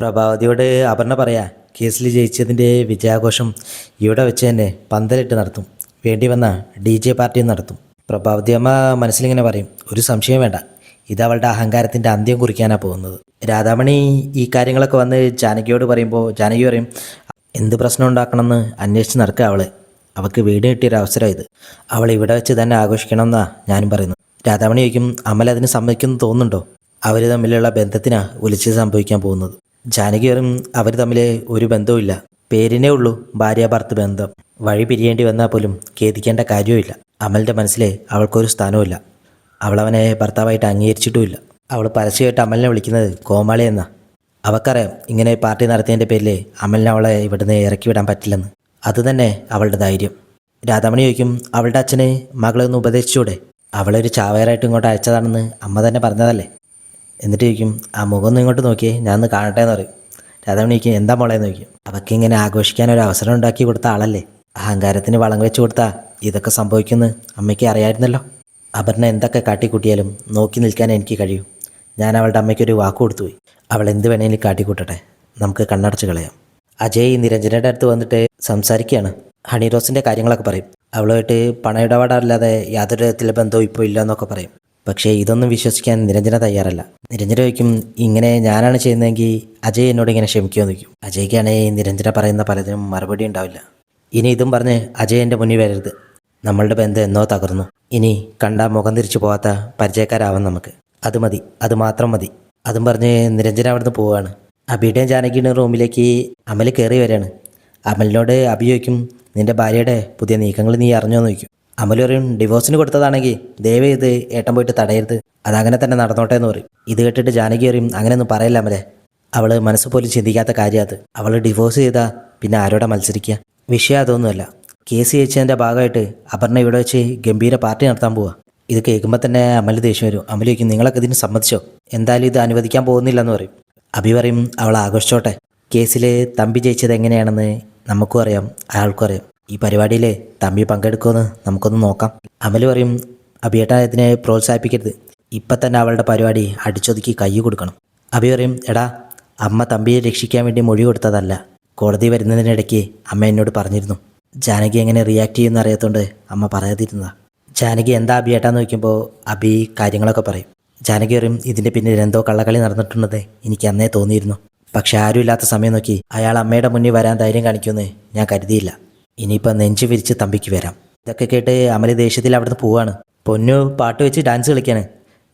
പ്രഭാവതിയോട് അപർണ പറയാ കേസിൽ ജയിച്ചതിന്റെ വിജയാഘോഷം ഇവിടെ വെച്ച് തന്നെ പന്തലിട്ട് നടത്തും. വേണ്ടി വന്ന ഡി ജെ പാർട്ടിയും നടത്തും. പ്രഭാവതി അമ്മ മനസ്സിലിങ്ങനെ പറയും ഒരു സംശയം വേണ്ട. ഇത് അവളുടെ അഹങ്കാരത്തിന്റെ അന്ത്യം കുറിക്കാനാണ് പോകുന്നത്. രാധാമണി ഈ കാര്യങ്ങളൊക്കെ വന്ന് ജാനകിയോട് പറയുമ്പോൾ ജാനകി പറയും എന്ത് പ്രശ്നം ഉണ്ടാക്കണമെന്ന് അന്വേഷിച്ച് നടക്കുക അവൾ അവൾക്ക് വീട് കിട്ടിയൊരു അവസരം ഇത്. അവൾ ഇവിടെ വെച്ച് തന്നെ ആഘോഷിക്കണമെന്നാണ് ഞാനും പറയുന്നത്. രാധാമണി ചോദിക്കും അമൽ അതിന് സമ്മതിക്കുമെന്ന് തോന്നുന്നുണ്ടോ? അവർ തമ്മിലുള്ള ബന്ധത്തിനാണ് ഒലിച്ച് സംഭവിക്കാൻ പോകുന്നത്. ജാനകി പറയും അവർ തമ്മിൽ ഒരു ബന്ധവുമില്ല. പേരിനേ ഉള്ളൂ ഭാര്യ ഭർത്ത് ബന്ധം. വഴി പിരിയേണ്ടി വന്നാൽ പോലും ഖേദിക്കേണ്ട കാര്യവുമില്ല. അമലിന്റെ മനസ്സിലെ അവൾക്കൊരു സ്ഥാനവുമില്ല. അവളവനെ ഭർത്താവായിട്ട് അംഗീകരിച്ചിട്ടുമില്ല. അവൾ പരസ്യമായിട്ട് അമലിനെ വിളിക്കുന്നത് കോമാളി എന്ന. അവക്കറിയാം ഇങ്ങനെ പാർട്ടി നടത്തിയതിന്റെ പേരിൽ അമലിനെ അവളെ ഇവിടുന്ന് ഇറക്കി വിടാൻ പറ്റില്ലെന്ന്. അതുതന്നെ അവളുടെ ധൈര്യം. രാധാമണി ചോദിക്കും അവളുടെ അച്ഛനെ മകളെ ഒന്ന് ഉപദേശിച്ചൂടെ? അവളൊരു ചാവേറായിട്ട് ഇങ്ങോട്ട് അയച്ചതാണെന്ന് അമ്മ തന്നെ പറഞ്ഞതല്ലേ? എന്നിട്ട് ചോദിക്കും ആ മുഖം ഒന്ന് ഇങ്ങോട്ട് നോക്കിയേ ഞാൻ ഒന്ന് കാണട്ടെ എന്ന് പറയും. രാധാമണി ചോദിക്കും എന്താ മോളെ? എന്ന് ചോദിക്കും. അവൾക്ക് ഇങ്ങനെ ആഘോഷിക്കാൻ ഒരു അവസരം ഉണ്ടാക്കി കൊടുത്ത ആളല്ലേ? അഹങ്കാരത്തിന് വളം വെച്ച് കൊടുത്താ ഇതൊക്കെ സംഭവിക്കുന്നു അമ്മയ്ക്ക് അറിയായിരുന്നല്ലോ അപർണ എന്തൊക്കെ കാട്ടിക്കൂട്ടിയാലും നോക്കി നിൽക്കാൻ എനിക്ക് കഴിയും. ഞാൻ അവളുടെ അമ്മയ്ക്കൊരു വാക്ക് കൊടുത്തുപോയി അവൾ എന്ത് വേണേലും കാട്ടിക്കൂട്ടട്ടെ. നമുക്ക് കണ്ണടച്ച് കളയാം. അജയ് നിരഞ്ജനയുടെ അടുത്ത് വന്നിട്ട് സംസാരിക്കുകയാണ്. ഹണി റോസിന്റെ കാര്യങ്ങളൊക്കെ പറയും. അവളുമായിട്ട് പണ പണയിടപാടല്ലാതെ യാതൊരു തരത്തിലെ ബന്ധവും ഇപ്പോൾ ഇല്ല എന്നൊക്കെ പറയും. പക്ഷേ ഇതൊന്നും വിശ്വസിക്കാൻ നിരഞ്ജന തയ്യാറല്ല. നിരഞ്ജന ചോദിക്കും ഇങ്ങനെ ഞാനാണ് ചെയ്യുന്നതെങ്കിൽ അജയ് എന്നോട് ഇങ്ങനെ ക്ഷമിക്കുമെന്ന് ചോദിക്കും. അജയ്ക്കാണെങ്കിൽ നിരഞ്ജന പറയുന്ന പലതിനും മറുപടി ഉണ്ടാവില്ല. ഇനി ഇതും പറഞ്ഞ് അജയ് എന്റെ മുന്നിൽ വരരുത്. നമ്മളുടെ ബന്ധം എന്നോ തകർന്നു. ഇനി കണ്ട മുഖം തിരിച്ചു പോകാത്ത പരിചയക്കാരാവാം നമുക്ക്. അത് മതി അത് മാത്രം മതി. അതും പറഞ്ഞ് നിരഞ്ജന അവിടുന്ന് പോവുകയാണ് അബിയുടെയും ജാനകിയുടെയും റൂമിലേക്ക് അമൽ കയറി വരികയാണ്. അമലിനോട് അഭിയോഗിക്കും നിന്റെ ഭാര്യയുടെ പുതിയ നീക്കങ്ങൾ നീ അറിഞ്ഞോ? ചോദിക്കും. അമൽ ഡിവോഴ്സിന് കൊടുത്തതാണെങ്കിൽ ദയവ് ഇത് ഏട്ടൻ പോയിട്ട് തടയരുത്. അതങ്ങനെ തന്നെ നടന്നോട്ടെ എന്ന് പറയും. ഇത് കേട്ടിട്ട് ജാനകി പറയും അങ്ങനെയൊന്നും പറയില്ല അമലെ. അവൾ മനസ്സ് പോലും ചിന്തിക്കാത്ത കാര്യം അത്. അവൾ ഡിവോഴ്സ് ചെയ്താൽ പിന്നെ ആരോടെ മത്സരിക്കുക വിഷയം അതൊന്നുമല്ല. കേസ് ജയിച്ചതിന്റെ ഭാഗമായിട്ട് അപർണ ഇവിടെ വെച്ച് ഗംഭീര പാർട്ടി നടത്താൻ പോവുക ഇത് കേൾക്കുമ്പോൾ തന്നെ അമൽ ദേഷ്യം വരും. അമൽ ചോദിക്കും നിങ്ങളൊക്കെ ഇതിന് സമ്മതിച്ചോ? എന്തായാലും ഇത് അനുവദിക്കാൻ പോകുന്നില്ലെന്ന് പറയും. അഭി പറയും അവൾ ആഘോഷിച്ചോട്ടെ. കേസിൽ തമ്പി ജയിച്ചത് എങ്ങനെയാണെന്ന് നമുക്കും അറിയാം അയാൾക്കും അറിയാം. ഈ പരിപാടിയിൽ തമ്പി പങ്കെടുക്കുമെന്ന് നമുക്കൊന്ന് നോക്കാം. അമൽ പറയും അഭിയേട്ട ഇതിനെ പ്രോത്സാഹിപ്പിക്കരുത്. ഇപ്പം തന്നെ അവളുടെ പരിപാടി അടിച്ചൊതുക്കി കൈ കൊടുക്കണം. അഭി പറയും എടാ അമ്മ തമ്പിയെ രക്ഷിക്കാൻ വേണ്ടി മൊഴി കൊടുത്തതല്ല. കോടതി വരുന്നതിനിടയ്ക്ക് അമ്മ എന്നോട് പറഞ്ഞിരുന്നു. ജാനകി എങ്ങനെ റിയാക്ട് ചെയ്യുമെന്ന് അറിയാത്തതുകൊണ്ട് അമ്മ പറയാതിരുന്നതാ. ജാനകി എന്താ അഭിയേട്ടാന്ന് നോക്കുമ്പോൾ അഭി കാര്യങ്ങളൊക്കെ പറയും. ജാനകി പറയും ഇതിന്റെ പിന്നിൽ എന്തോ കള്ളക്കളി നടന്നിട്ടുണ്ടെന്ന് എനിക്ക് അന്നേ തോന്നിയിരുന്നു. പക്ഷെ ആരുമില്ലാത്ത സമയം നോക്കി അയാൾ അമ്മയുടെ മുന്നിൽ വരാൻ ധൈര്യം കാണിക്കുമെന്ന് ഞാൻ കരുതിയില്ല. ഇനിയിപ്പോൾ നെഞ്ചു വിരിച്ച് തമ്പിക്ക് വരാം. ഇതൊക്കെ കേട്ട് അമൽ ദേഷ്യത്തിൽ അവിടുന്ന് പോവാണ്. പൊന്നു പാട്ട് വെച്ച് ഡാൻസ് കളിക്കാണ്.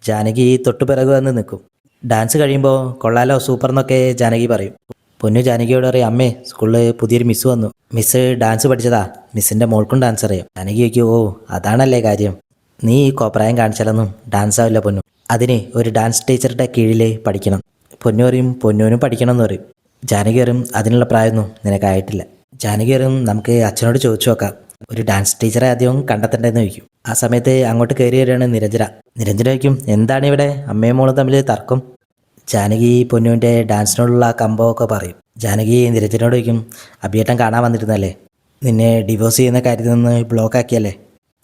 ജാനകി തൊട്ടു പിറകു വന്ന് നിൽക്കും. ഡാൻസ് കഴിയുമ്പോൾ കൊള്ളാലോ സൂപ്പർ എന്നൊക്കെ ജാനകി പറയും. പൊന്നു ജാനകിയോട് പറയും അമ്മേ സ്കൂളിൽ പുതിയൊരു മിസ് വന്നു. മിസ് ഡാൻസ് പഠിച്ചതാ. മിസ്സിന്റെ മോൾക്കും ഡാൻസ് അറിയാം. ജാനകി ചോദിക്കും ഓ അതാണല്ലേ കാര്യം? നീ ഈ കോപ്രായം കാണിച്ചാലൊന്നും ഡാൻസ് ആവില്ല പൊന്നു. അതിന് ഒരു ഡാൻസ് ടീച്ചറുടെ കീഴിൽ പഠിക്കണം. പൊന്നു പറയും പൊന്നുവിനും പഠിക്കണം എന്ന് പറയും. ജാനകി പറയും അതിനുള്ള പ്രായമൊന്നും നിനക്കായിട്ടില്ല. ജാനകി പറയും നമുക്ക് അച്ഛനോട് ചോദിച്ചു നോക്കാം. ഒരു ഡാൻസ് ടീച്ചറെ ആദ്യം കണ്ടെത്തണ്ടെന്ന് ചോദിക്കും. ആ സമയത്ത് അങ്ങോട്ട് കയറി വരികയാണ് നിരഞ്ജന. നിരഞ്ജന ചോദിക്കും എന്താണ് ഇവിടെ? അമ്മയും മോളും തമ്മിൽ തർക്കം? ജാനകി പൊന്നുവിന്റെ ഡാൻസിനോടുള്ള കമ്പമൊക്കെ പറയും. ജാനകി നിരഞ്ജനോട് ചോദിക്കും അഭിയേട്ടൻ കാണാൻ വന്നിരുന്നല്ലേ? നിന്നെ ഡിവോഴ്സ് ചെയ്യുന്ന കാര്യത്തിൽ നിന്ന് ബ്ലോക്ക് ആക്കിയല്ലേ?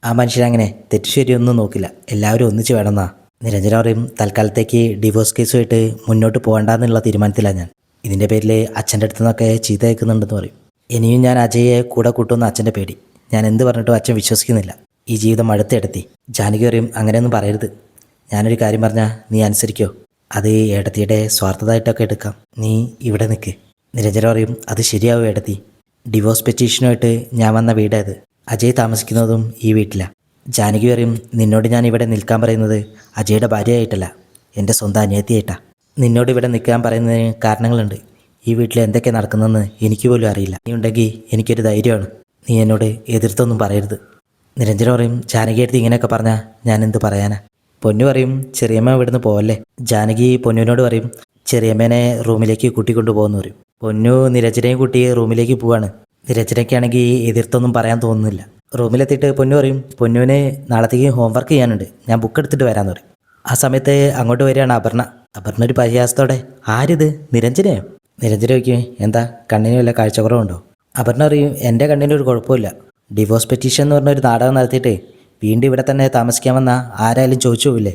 ആ മനുഷ്യനങ്ങനെ തെറ്റു ശരിയൊന്നും നോക്കില്ല. എല്ലാവരും ഒന്നിച്ച് വേണമെന്നാ? നിരഞ്ജന പറയും തൽക്കാലത്തേക്ക് ഡിവോഴ്സ് കേസുമായിട്ട് മുന്നോട്ട് പോകണ്ടെന്നുള്ള തീരുമാനത്തിലാണ് ഞാൻ. ഇതിന്റെ പേരിൽ അച്ഛന്റെ അടുത്തു നിന്നൊക്കെ ചീത്ത കേൾക്കുന്നുണ്ടെന്ന് പറയും. ഇനിയും ഞാൻ അജയെ കൂടെ കൂട്ടുമെന്ന് അച്ഛന്റെ പേടി. ഞാൻ എന്ത് പറഞ്ഞിട്ടും അച്ഛൻ വിശ്വസിക്കുന്നില്ല. ഈ ജീവിതം അടുത്തെടുത്തി ജാനകി പറയും അങ്ങനെയൊന്നും പറയരുത്. ഞാനൊരു കാര്യം പറഞ്ഞാൽ നീ അനുസരിക്കോ. അത് ഏടത്തിയുടെ സ്വാർത്ഥതായിട്ടൊക്കെ എടുക്കാം. നീ ഇവിടെ നിൽക്ക് നിരഞ്ജന പറയും അത് ശരിയാവും ഏടത്തി ഡിവോഴ്സ് പെറ്റീഷനുമായിട്ട് ഞാൻ വന്ന വീടായത് അജയ് താമസിക്കുന്നതും ഈ വീട്ടിലാണ് ജാനകി പറയും നിന്നോട് ഞാൻ ഇവിടെ നിൽക്കാൻ പറയുന്നത് അജയുടെ ഭാര്യയായിട്ടല്ല. എന്റെ സ്വന്തം അനിയത്തിയായിട്ടാണ് നിന്നോട് ഇവിടെ നിൽക്കാൻ പറയുന്നതിന് കാരണങ്ങളുണ്ട്. ഈ വീട്ടിൽ എന്തൊക്കെ നടക്കുന്നതെന്ന് എനിക്ക് പോലും അറിയില്ല. നീ ഉണ്ടെങ്കിൽ എനിക്കൊരു ധൈര്യമാണ്. നീ എന്നോട് എതിർത്തൊന്നും പറയരുത്. നിരഞ്ജന പറയും ജാനകി എടുത്ത് ഇങ്ങനെയൊക്കെ പറഞ്ഞാൽ ഞാൻ എന്ത് പറയാനാ? പൊന്നു പറയും ചെറിയമ്മ ഇവിടുന്ന് പോവല്ലേ? ജാനകി പൊന്നുവിനോട് പറയും ചെറിയമ്മേനെ റൂമിലേക്ക് കൂട്ടിക്കൊണ്ടു പോകുന്നു പറയും. പൊന്നു നിരഞ്ജനയും കൂട്ടി റൂമിലേക്ക് പോവാണ്. നിരഞ്ജനയ്ക്കാണെങ്കിൽ എതിർത്തൊന്നും പറയാൻ തോന്നുന്നില്ല. റൂമിലെത്തിയിട്ട് പൊന്നു പറയും പൊന്നുവിന് നാളത്തേക്ക് ഹോംവർക്ക് ചെയ്യാനുണ്ട്. ഞാൻ ബുക്ക് എടുത്തിട്ട് വരാമെന്ന് പറയും. ആ സമയത്ത് അങ്ങോട്ട് വരികയാണ് അപർണ. അപർണ ഒരു പരിഹാസത്തോടെ ആരിത്? നിരഞ്ജനയോ നിരഞ്ജന ചോദിക്കും എന്താ കണ്ണിന് വല്ല കാഴ്ചക്കുറവുണ്ടോ? അപർണ പറയും എന്റെ കണ്ണിന് ഒരു കുഴപ്പമില്ല. ഡിവോഴ്സ് പെറ്റീഷൻ എന്ന് പറഞ്ഞൊരു നാടകം നടത്തിയിട്ട് വീണ്ടും ഇവിടെ തന്നെ താമസിക്കാമെന്ന ആരായാലും ചോദിച്ചു പോവില്ലേ?